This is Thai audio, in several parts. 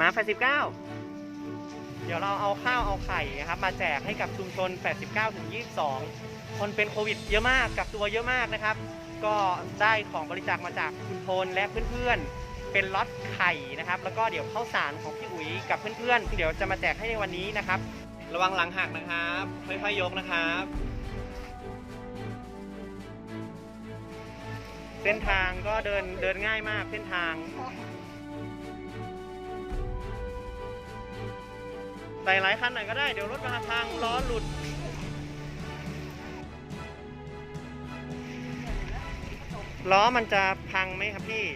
มา89เดี๋ยวเราเอาข้าวเอาไข่นะครับ มาแจกให้กับชุมชน 89ถึง22 คนเป็นโควิดเยอะมากกับตัวเยอะมากนะครับ ก็ได้ของบริจาคมาจากคุณพลและเพื่อนๆ เป็นล็อตไข่นะครับ แล้วก็เดี๋ยวข้าวสารของพี่อุ๋ยกับเพื่อนๆ เดี๋ยวจะมาแจกให้ในวันนี้นะครับ ระวังหลังหักนะครับ ค่อยๆยกนะครับ เส้นทางก็เดินเดินง่ายมากเส้นทาง ใส่หลายคันหน่อยก็ได้ เดี๋ยวรถมาทางล้อหลุด ล้อมันจะพังไหมครับพี่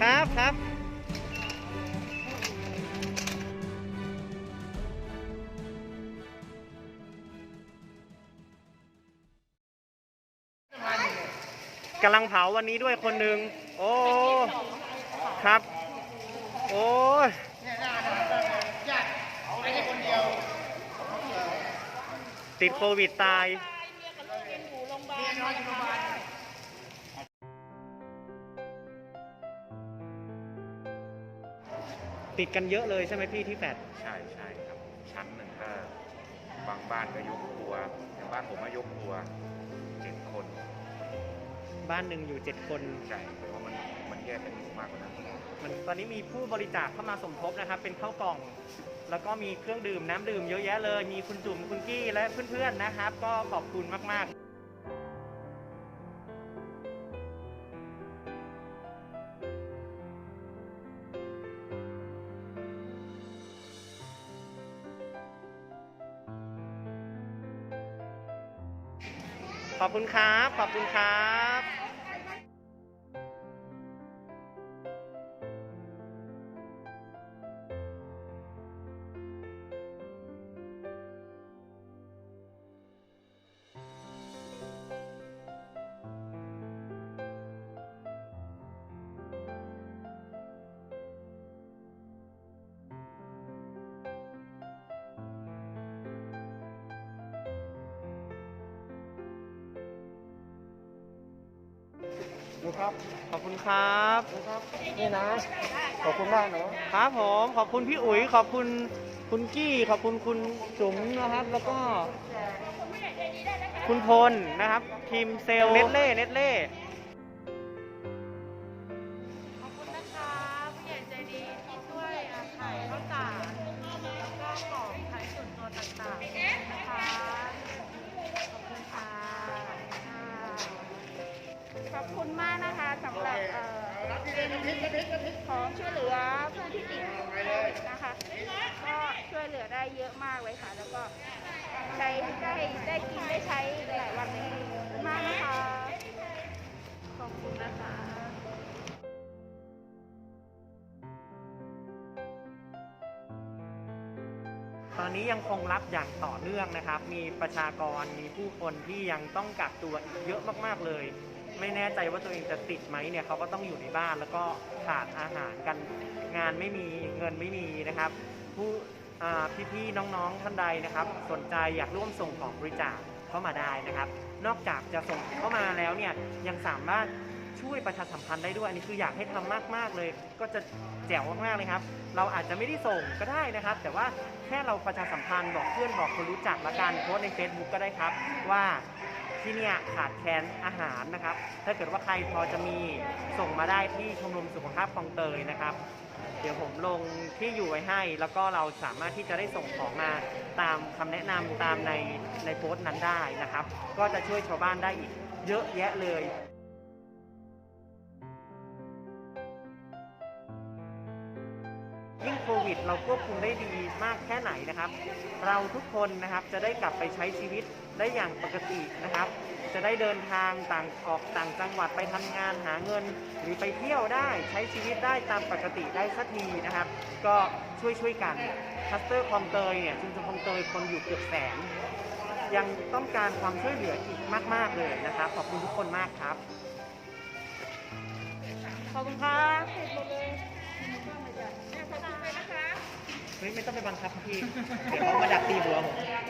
ครับครับกำลังเผาวันนี้ด้วยคนหนึ่ง โอ้ ครับ โอ้ ติดโควิดตายติดกันเยอะเลยใช่ไหมพี่ที่แฟดใช่ใช่ครับ ชั้นหนึ่งก็บางบ้านก็ยกครัวอย่างบ้านผมก็ยกครัวเจ็ดคน บ้านหนึ่งอยู่เจ็ดคน ใช่เพราะมันมันแยกกันอยู่มากกว่านั้นมันตอนนี้มีผู้บริจาคเข้ามาสมทบนะครับ เป็นข้าวกล่อง แล้วก็มีเครื่องดื่มน้ำดื่มเยอะแยะเลย มีคุณจุ๋มคุณกี้และเพื่อนๆนะครับ ก็ขอบคุณมากๆขอบคุณครับ ขอบคุณครับ ดูครับขอบคุณครับดูครับ นี่นะ ขอบคุณมากเนาะครับผมขอบคุณพี่อุ๋ยขอบคุณคุณกี้ ขอบคุณคุณจุ๋มนะครับ แล้วก็ คุณพลนะครับ ทีมเซลล์เน็ตเล่เน็ตเล่ ขอบคุณมากนะคะสำหรับของช่วยเหลือผู้ที่ติดโควิดนะคะ ก็ช่วยเหลือได้เยอะมากเลยค่ะ แล้วก็ใช้ได้ได้กินได้ใช้หลาย ตอนนี้ยังคงรับอย่างต่อเนื่องนะครับ มีประชากรมีผู้คนที่ยังต้องกักตัวอีกเยอะมากๆเลย ไม่แน่ใจว่าตัวเองจะติดไหมเนี่ยเขาก็ต้องอยู่ในบ้านแล้วก็ขาดอาหารกันงานไม่มีเงินไม่มีนะครับ ผู้พี่ๆน้องๆท่านใดนะครับ สนใจอยากร่วมส่งของบริจาคเข้ามาได้นะครับ นอกจากจะส่งเข้ามาแล้วเนี่ยยังสามารถ ช่วยประชาสัมพันธ์ได้ด้วย อันนี้คืออยากให้ทำมากๆเลย ก็จะแจ๋วมากๆเลยครับ เราอาจจะไม่ได้ส่งก็ได้นะครับ แต่ว่าแค่เราประชาสัมพันธ์บอกเพื่อนบอกคนรู้จักละกันโพสใน Facebook ก็ได้ครับ ว่าที่เนี่ยขาดแคลนอาหารนะครับ ถ้าเกิดว่าใครพอจะมีส่งมาได้ที่ชมรมสุขภาพคลองเตยนะครับ เดี๋ยวผมลงที่อยู่ไว้ให้ แล้วก็เราสามารถที่จะได้ส่งของมาตามคำแนะนำตามในในโพสต์นั้นได้นะครับ ก็จะช่วยชาวบ้านได้อีกเยอะแยะเลย ยิ่งโควิด เราควบคุมได้ดีมากแค่ไหนนะครับ เราทุกคนนะครับจะได้กลับไปใช้ชีวิตได้อย่างปกตินะครับ จะได้เดินทางต่างออกต่างจังหวัดไปทำงานหาเงิน หรือไปเที่ยวได้ใช้ชีวิตได้ตามปกติได้สักทีนะครับ ก็ช่วยช่วยๆกันคัสเตอร์คลองเตยเนี่ยชุมชนคลองเตยคนอยู่เกือบแสนยังต้องการความช่วยเหลืออีกมาก ๆ เลยนะครับ ขอบคุณทุกคนมากครับ ขอบคุณครับ เสร็จหมดเลยแม่ขอบคุณเลยนะคะเฮ้ยไม่ต้องไปบังคับพี่ เดี๋ยวเขามาดักตีหัวผมข